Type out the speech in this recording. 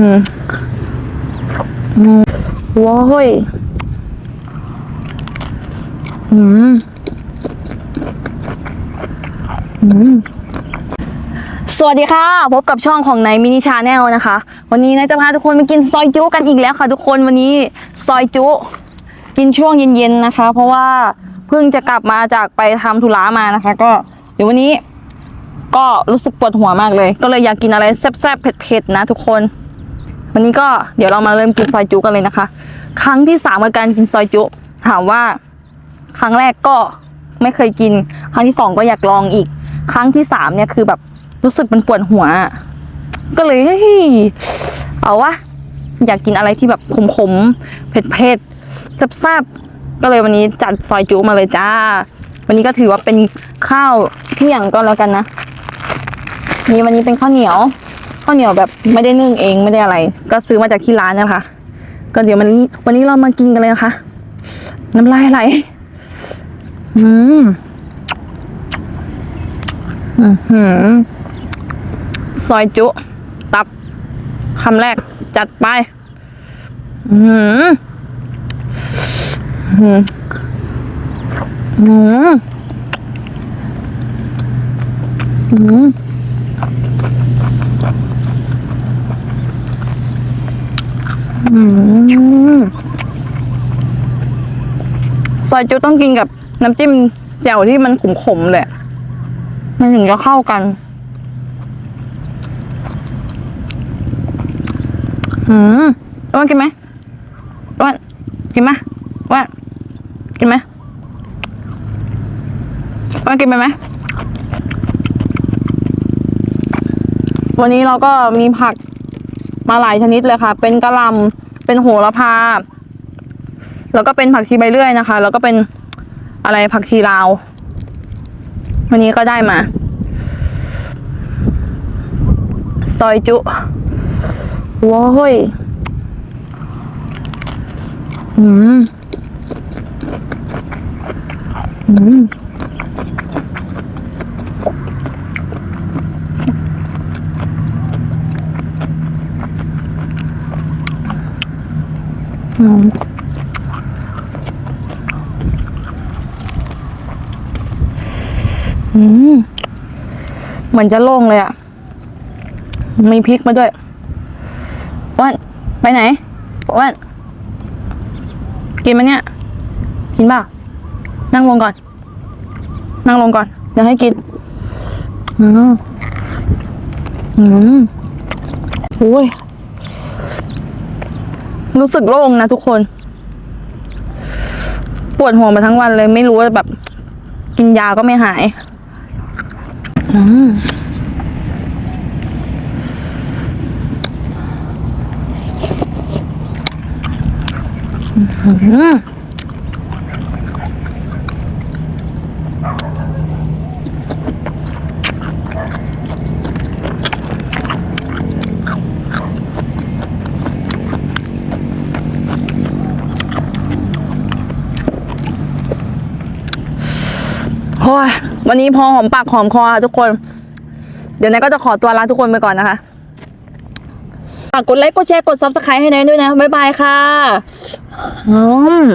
หืออืมว้ายอืมอืมสวัสดีค่ะ พบกับช่องของไนมินิชาแนลนะคะ วันนี้นายจะพาทุกคนมากินซอยจุกันอีกแล้วค่ะ ทุกคนวันนี้ซอยจุ กินช่วงเย็นๆนะคะ เพราะว่าเพิ่งจะกลับมาจากไปทำธุระมานะคะ ก็เดี๋ยววันนี้ ก็รู้สึกปวดหัวมากเลย ก็เลยอยากกินอะไรแซ่บๆเผ็ดๆนะทุกคน วันนี้ก็เดี๋ยวเรามาเริ่มกินซอยจุกันเลยนะคะ ครั้งที่สามกับการกินซอยจุ ถามว่า ครั้งแรกก็ไม่เคยกิน ครั้งที่สองก็อยากลองอีก ครั้งที่สามเนี่ยคือแบบรู้สึกมันปวดหัว ก็เลยเฮ้ยเอาวะอยากกินอะไรที่แบบขมๆเผ็ดๆแซ่บๆก็เลยวันนี้จัดซอยจุมาเลยจ้า วันนี้ก็ถือว่าเป็นข้าวเที่ยงก็แล้วกันนะนี่วันนี้เป็นข้าวเหนียว ข้าวเหนียวแบบไม่ได้นึ่งเองไม่ได้อะไร ก็ซื้อมาจากที่ร้านนะคะ ก็เดี๋ยวมันวันนี้เรามากินกันเลยนะคะ น้ำลายไหลอืมอือหือซอยจุ ตับคำแรกจัดไป อือหืออือหืออืมอืม ซอยจุต้องกินกับน้ำจิ้มแจ่วที่มันขมๆเลย มันถึงจะเข้ากัน อืมอ้วนกินไหมอ้วนกินไหมอ้วนกินไหมอ้วนกินไปไหมวันนี้เราก็มีผัก มาหลายชนิดเลยค่ะ เป็นกะหล่ำเป็นโหระพา แล้วก็เป็นผักชีใบเลื่อยนะคะ แล้วก็เป็นอะไรผักชีลาว วันนี้ก็ได้มา ซอยจุว้ายอืม อืม อืมอืมเหมือนจะโล่งเลยอะมีพริกมาด้วยอ้วนไปไหนอ้วนกินไหมเนี่ย กินเปล่านั่งลงก่อน นั่งลงก่อน เดี๋ยวให้กิน อืมอืมโอ้ย รู้สึกโล่งนะทุกคน ปวดหัวมาทั้งวันเลย ไม่รู้ว่าแบบ กินยาก็ไม่หาย อืมอืม โอ้ยวันนี้พอหอมปากหอมคอค่ะทุกคน เดี๋ยวนายก็จะขอตัวลาทุกคนไปก่อนนะคะฝากกดไลค์กดแชร์กดซับสไครต์ให้นายด้วยนะ บ๊ายบายค่ะอืม